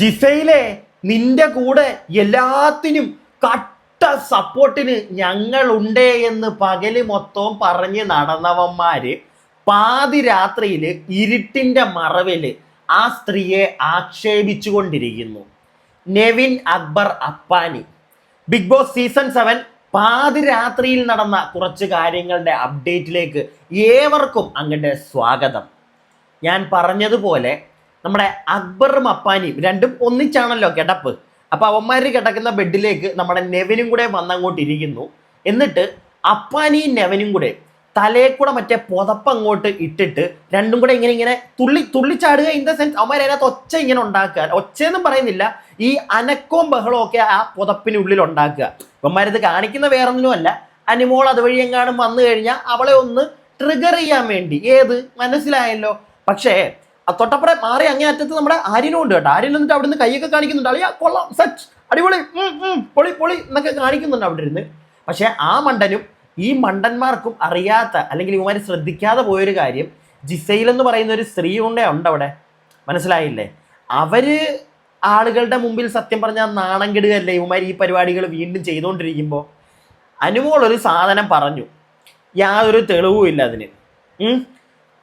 ജിസയിലെ നിന്റെ കൂടെ എല്ലാത്തിനും കട്ട സപ്പോർട്ടിന് ഞങ്ങളുണ്ടേ എന്ന് പകൽ മൊത്തവും പറഞ്ഞ് നടന്നവന്മാര് പാതി രാത്രിയിൽ ഇരുട്ടിന്റെ മറവിൽ ആ സ്ത്രീയെ ആക്ഷേപിച്ചുകൊണ്ടിരിക്കുന്നു. Nevin Akbar Appani. Bigg Boss season seven പാതിരാത്രിയിൽ നടന്ന കുറച്ച് കാര്യങ്ങളുടെ അപ്ഡേറ്റിലേക്ക് ഏവർക്കും അങ്ങടെ സ്വാഗതം. ഞാൻ പറഞ്ഞതുപോലെ നമ്മുടെ അക്ബറും അപ്പാനിയും രണ്ടും ഒന്നിച്ചാണല്ലോ കിടപ്പ്. അപ്പൊ അവന്മാര് കിടക്കുന്ന ബെഡിലേക്ക് നമ്മുടെ നെവനും കൂടെ വന്നങ്ങോട്ട് ഇരിക്കുന്നു. എന്നിട്ട് അപ്പാനിയും നെവനും കൂടെ തലേ കൂടെ മറ്റേ പുതപ്പ് അങ്ങോട്ട് ഇട്ടിട്ട് രണ്ടും കൂടെ ഇങ്ങനെ ഇങ്ങനെ തുള്ളി തുള്ളിച്ചാടുക ഇൻ ദ സെൻസ് അവന്മാർ അതിനകത്ത് ഒച്ച ഇങ്ങനെ ഉണ്ടാക്കുക. ഒച്ചയെന്നും പറയുന്നില്ല. ഈ അനക്കവും ബഹളവും ഒക്കെ ആ പുതപ്പിനുള്ളിൽ ഉണ്ടാക്കുക. ഇവന്മാരിത് കാണിക്കുന്ന വേറൊന്നിനും അല്ല അനിമോൾ അതുവഴി എങ്ങാനും വന്നു കഴിഞ്ഞാൽ അവളെ ഒന്ന് ട്രിഗർ ചെയ്യാൻ വേണ്ടി. ഏത്? മനസ്സിലായല്ലോ. പക്ഷേ തൊട്ടപ്പുറം മാറി അങ്ങേ അറ്റത്ത് നമ്മുടെ ആര്യനും ഉണ്ട് കേട്ടോ. ആര്യൻ എന്നിട്ട് അവിടുന്ന് കൈയൊക്കെ കാണിക്കുന്നുണ്ട്. അളിയാ കൊള്ളാം സച്ച് അടിപൊളി പൊളി പൊളി എന്നൊക്കെ കാണിക്കുന്നുണ്ട് അവിടെ ഇരുന്ന്. പക്ഷേ ആ മണ്ടനും ഈ മണ്ടന്മാർക്കും അറിയാത്ത അല്ലെങ്കിൽ ഇവന്മാർ ശ്രദ്ധിക്കാതെ പോയൊരു കാര്യം ജിസൈൽ എന്ന് പറയുന്ന ഒരു സ്ത്രീ കൊണ്ടേ ഉണ്ട് അവിടെ. മനസ്സിലായില്ലേ? അവർ ആളുകളുടെ മുമ്പിൽ സത്യം പറഞ്ഞാൽ നാണം കെടുകയല്ലേ ഇവന്മാർ ഈ പരിപാടികൾ വീണ്ടും ചെയ്തുകൊണ്ടിരിക്കുമ്പോൾ അനുമോൾ ഒരു സാധനം പറഞ്ഞു. യാതൊരു തെളിവും ഇല്ല അതിന്.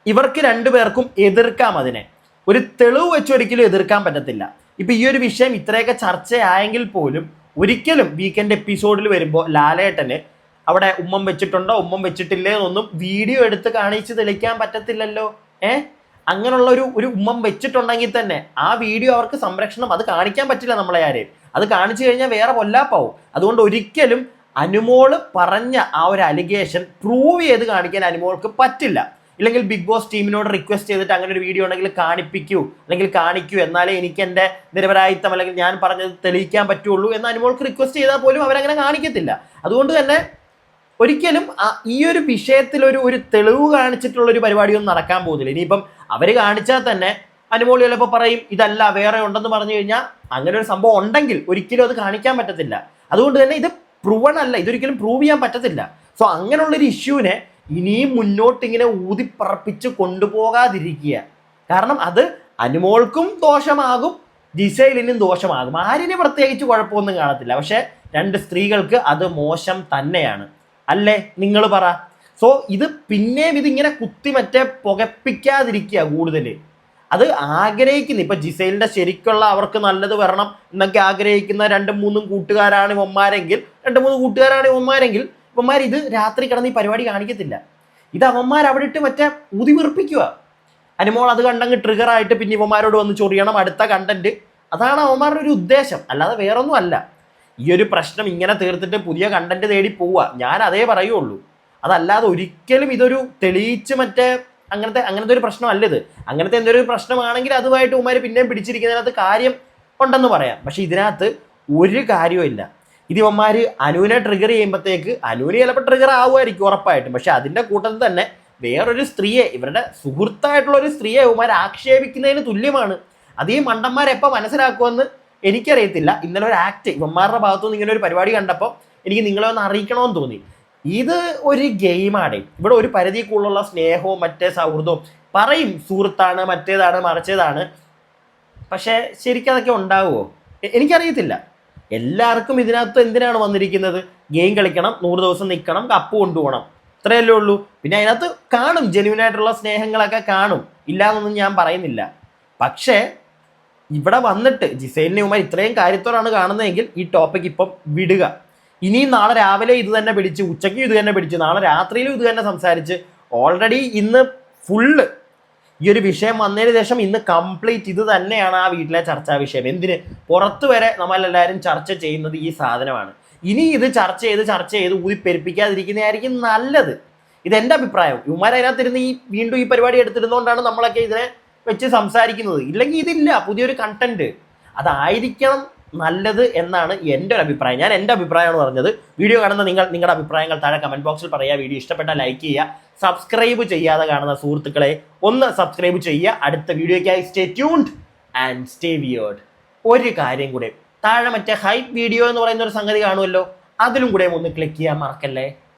ഇവർക്ക് രണ്ടുപേർക്കും എതിർക്കാം അതിനെ. ഒരു തെളിവ് വെച്ച് ഒരിക്കലും എതിർക്കാൻ പറ്റത്തില്ല. ഇപ്പൊ ഈ ഒരു വിഷയം ഇത്രയൊക്കെ ചർച്ചയായെങ്കിൽ പോലും ഒരിക്കലും വീക്കെൻഡ് എപ്പിസോഡിൽ വരുമ്പോൾ ലാലേട്ടന് അവിടെ ഉമ്മം വെച്ചിട്ടുണ്ടോ ഉമ്മം വെച്ചിട്ടില്ലേ എന്നൊന്നും വീഡിയോ എടുത്ത് കാണിച്ച് തെളിക്കാൻ പറ്റത്തില്ലല്ലോ. ഏ? അങ്ങനെയുള്ള ഒരു ഒരു ഉമ്മം വെച്ചിട്ടുണ്ടെങ്കിൽ തന്നെ ആ വീഡിയോ അവർക്ക് സംരക്ഷണം. അത് കാണിക്കാൻ പറ്റില്ല നമ്മളെ ആരെയും. അത് കാണിച്ചു കഴിഞ്ഞാൽ വേറെ പൊല്ലാപ്പാവും. അതുകൊണ്ട് ഒരിക്കലും അനുമോൾ പറഞ്ഞ ആ ഒരു അലിഗേഷൻ പ്രൂവ് ചെയ്ത് കാണിക്കാൻ അനുമോൾക്ക് പറ്റില്ല. ഇല്ലെങ്കിൽ ബിഗ് ബോസ് ടീമിനോട് റിക്വസ്റ്റ് ചെയ്തിട്ട് അങ്ങനെ ഒരു വീഡിയോ ഉണ്ടെങ്കിൽ കാണിപ്പിക്കൂ അല്ലെങ്കിൽ കാണിക്കൂ. എന്നാലേ എനിക്ക് എന്റെ നിരപരാധിത്വം അല്ലെങ്കിൽ ഞാൻ പറഞ്ഞത് തെളിയിക്കാൻ പറ്റുള്ളൂ എന്ന് അനുമോൾക്ക് റിക്വസ്റ്റ് ചെയ്താൽ പോലും അവരങ്ങനെ കാണിക്കത്തില്ല. അതുകൊണ്ട് തന്നെ ഒരിക്കലും ഈ ഒരു വിഷയത്തിൽ ഒരു തെളിവ് കാണിച്ചിട്ടുള്ള ഒരു പരിപാടിയൊന്നും നടക്കാൻ പോകുന്നില്ല. ഇനിയിപ്പം അവർ കാണിച്ചാൽ തന്നെ അനുമോളി ചിലപ്പോൾ പറയും ഇതല്ല വേറെ ഉണ്ടെന്ന് പറഞ്ഞു കഴിഞ്ഞാൽ അങ്ങനെ ഒരു സംഭവം ഉണ്ടെങ്കിൽ ഒരിക്കലും അത് കാണിക്കാൻ പറ്റത്തില്ല. അതുകൊണ്ട് തന്നെ ഇത് പ്രൂവൺ അല്ല. ഇതൊരിക്കലും പ്രൂവ് ചെയ്യാൻ പറ്റത്തില്ല. സോ അങ്ങനെയുള്ളൊരു ഇഷ്യൂവിനെ ഇനിയും മുന്നോട്ട് ഇങ്ങനെ ഊതിപ്പറപ്പിച്ച് കൊണ്ടുപോകാതിരിക്കുക. കാരണം അത് അനുമോൾക്കും ദോഷമാകും ജിസൈലിനും ദോഷമാകും. ആരിനെ പ്രത്യേകിച്ച് കുഴപ്പമൊന്നും കാണത്തില്ല. പക്ഷെ രണ്ട് സ്ത്രീകൾക്ക് അത് മോശം തന്നെയാണ്. അല്ലേ? നിങ്ങൾ പറ. സോ ഇത് പിന്നെയും ഇതിങ്ങനെ കുത്തി മറ്റേ പുകപ്പിക്കാതിരിക്കുക കൂടുതൽ അത് ആഗ്രഹിക്കുന്നു. ഇപ്പൊ ജിസൈലിന്റെ ശരിക്കുള്ള അവർക്ക് നല്ലത് വരണം എന്നൊക്കെ ആഗ്രഹിക്കുന്ന രണ്ടും മൂന്നും കൂട്ടുകാരാണ് ഇവന്മാരെങ്കിൽ രണ്ട് മൂന്ന് കൂട്ടുകാരാണ് ഇവന്മാരെങ്കിൽ ഇവന്മാർ ഇത് രാത്രി കിടന്ന് ഈ പരിപാടി കാണിക്കത്തില്ല. ഇത് അവന്മാർ അവിടെ ഇട്ട് മറ്റേ ഊതി വീർപ്പിക്കുക അനുമോൾ അത് കണ്ടങ്ങ് ട്രിഗർ ആയിട്ട് പിന്നെ ഇവന്മാരോട് വന്ന് ചൊറിയണം അടുത്ത കണ്ടന്റ് അതാണ് അവന്മാരുടെ ഒരു ഉദ്ദേശം. അല്ലാതെ വേറൊന്നും അല്ല. ഈ ഒരു പ്രശ്നം ഇങ്ങനെ തീർത്തിട്ട് പുതിയ കണ്ടന്റ് തേടി പോവുക ഞാൻ അതേ പറയുള്ളൂ. അതല്ലാതെ ഒരിക്കലും ഇതൊരു തെളിയിച്ച് മറ്റേ അങ്ങനത്തെ അങ്ങനത്തെ ഒരു പ്രശ്നമല്ല ഇത്. അങ്ങനത്തെ എന്തൊരു പ്രശ്നമാണെങ്കിൽ അതുമായിട്ട് ഉമ്മാര് പിന്നെയും പിടിച്ചിരിക്കുന്നതിനകത്ത് കാര്യം ഉണ്ടെന്ന് പറയാം. പക്ഷെ ഇതിനകത്ത് ഒരു കാര്യവും ഇല്ല. ഇത് ഇവന്മാര് അനുവിനെ ട്രിഗർ ചെയ്യുമ്പോഴത്തേക്ക് അനുവിന് ചിലപ്പോൾ ട്രിഗർ ആവുമായിരിക്കും ഉറപ്പായിട്ടും. പക്ഷെ അതിന്റെ കൂട്ടത്തിൽ തന്നെ വേറൊരു സ്ത്രീയെ ഇവരുടെ സുഹൃത്തായിട്ടുള്ള ഒരു സ്ത്രീയെ ഇവന്മാർ ആക്ഷേപിക്കുന്നതിന് തുല്യമാണ്. അത് ഈ മണ്ടന്മാരെപ്പോൾ മനസ്സിലാക്കുമെന്ന് എനിക്കറിയത്തില്ല. ഇന്നലെ ഒരു ആക്ട് ഇവന്മാരുടെ ഭാഗത്തുനിന്ന് ഇങ്ങനെ ഒരു പരിപാടി കണ്ടപ്പോൾ എനിക്ക് നിങ്ങളെ ഒന്ന് അറിയിക്കണമെന്ന് തോന്നി. ഇത് ഒരു ഗെയിമാണ് ഇവിടെ ഒരു പരിധി കൂടുതലുള്ള സ്നേഹവും മറ്റേ സൗഹൃദവും പറയും സുഹൃത്താണ് മറ്റേതാണ് മറിച്ചതാണ്. പക്ഷേ ശരിക്കും അതൊക്കെ ഉണ്ടാവുമോ എനിക്കറിയത്തില്ല. എല്ലാവർക്കും ഇതിനകത്ത് എന്തിനാണ് വന്നിരിക്കുന്നത്? ഗെയിം കളിക്കണം നൂറ് ദിവസം നിൽക്കണം കപ്പ് കൊണ്ടുപോകണം. ഇത്രയല്ലേ ഉള്ളൂ. പിന്നെ അതിനകത്ത് കാണും ജെന്യൂൻ ആയിട്ടുള്ള സ്നേഹങ്ങളൊക്കെ കാണും. ഇല്ലാന്നൊന്നും ഞാൻ പറയുന്നില്ല. പക്ഷേ ഇവിടെ വന്നിട്ട് ജിസൈലിനെ ഉമാർ ഇത്രയും കാര്യത്തോടാണ് കാണുന്നതെങ്കിൽ ഈ ടോപ്പിക് ഇപ്പം വിടുക. ഇനിയും നാളെ രാവിലെ ഇത് തന്നെ പിടിച്ച് ഉച്ചയ്ക്കും ഇത് തന്നെ പിടിച്ച് നാളെ രാത്രിയിലും ഇത് തന്നെ സംസാരിച്ച് ഓൾറെഡി ഇന്ന് ഫുള്ള് ഈ ഒരു വിഷയം വന്നതിന് ശേഷം ഇന്ന് കംപ്ലീറ്റ് ഇത് തന്നെയാണ് ആ വീട്ടിലെ ചർച്ചാ വിഷയം. എന്തിന്? പുറത്തു വരെ നമ്മളെല്ലാവരും ചർച്ച ചെയ്യുന്നത് ഈ സാധനമാണ്. ഇനി ഇത് ചർച്ച ചെയ്ത് ചർച്ച ചെയ്ത് ഊതിപ്പെരുപ്പിക്കാതിരിക്കുന്നതായിരിക്കും നല്ലത്. ഇത് എന്റെ അഭിപ്രായം. ഇവന്മാർ അതിനകത്തിരുന്ന് ഈ വീണ്ടും ഈ പരിപാടി എടുത്തിരുന്നുകൊണ്ടാണ് നമ്മളൊക്കെ ഇതിനെ വെച്ച് സംസാരിക്കുന്നത്. ഇല്ലെങ്കിൽ ഇതില്ല. പുതിയൊരു കണ്ടന്റ് അതായിരിക്കണം നല്ലത് എന്നാണ് എന്റെ ഒരു അഭിപ്രായം. ഞാൻ എന്റെ അഭിപ്രായമാണ് പറഞ്ഞത്. വീഡിയോ കാണുന്ന നിങ്ങൾ നിങ്ങളുടെ അഭിപ്രായങ്ങൾ താഴെ കമന്റ് ബോക്സിൽ പറയുക. വീഡിയോ ഇഷ്ടപ്പെട്ടാൽ ലൈക്ക് ചെയ്യുക. സബ്സ്ക്രൈബ് ചെയ്യാതെ കാണുന്ന സുഹൃത്തുക്കളെ ഒന്ന് സബ്സ്ക്രൈബ് ചെയ്യുക. അടുത്ത വീഡിയോയ്ക്കായി stay tuned and stay weird ഒരു കാര്യം കൂടെ താഴെ മറ്റേ ഹൈപ്പ് വീഡിയോ എന്ന് പറയുന്ന ഒരു സംഗതി കാണുമല്ലോ. അതിലും കൂടെ ഒന്ന് ക്ലിക്ക് ചെയ്യാൻ മറക്കല്ലേ?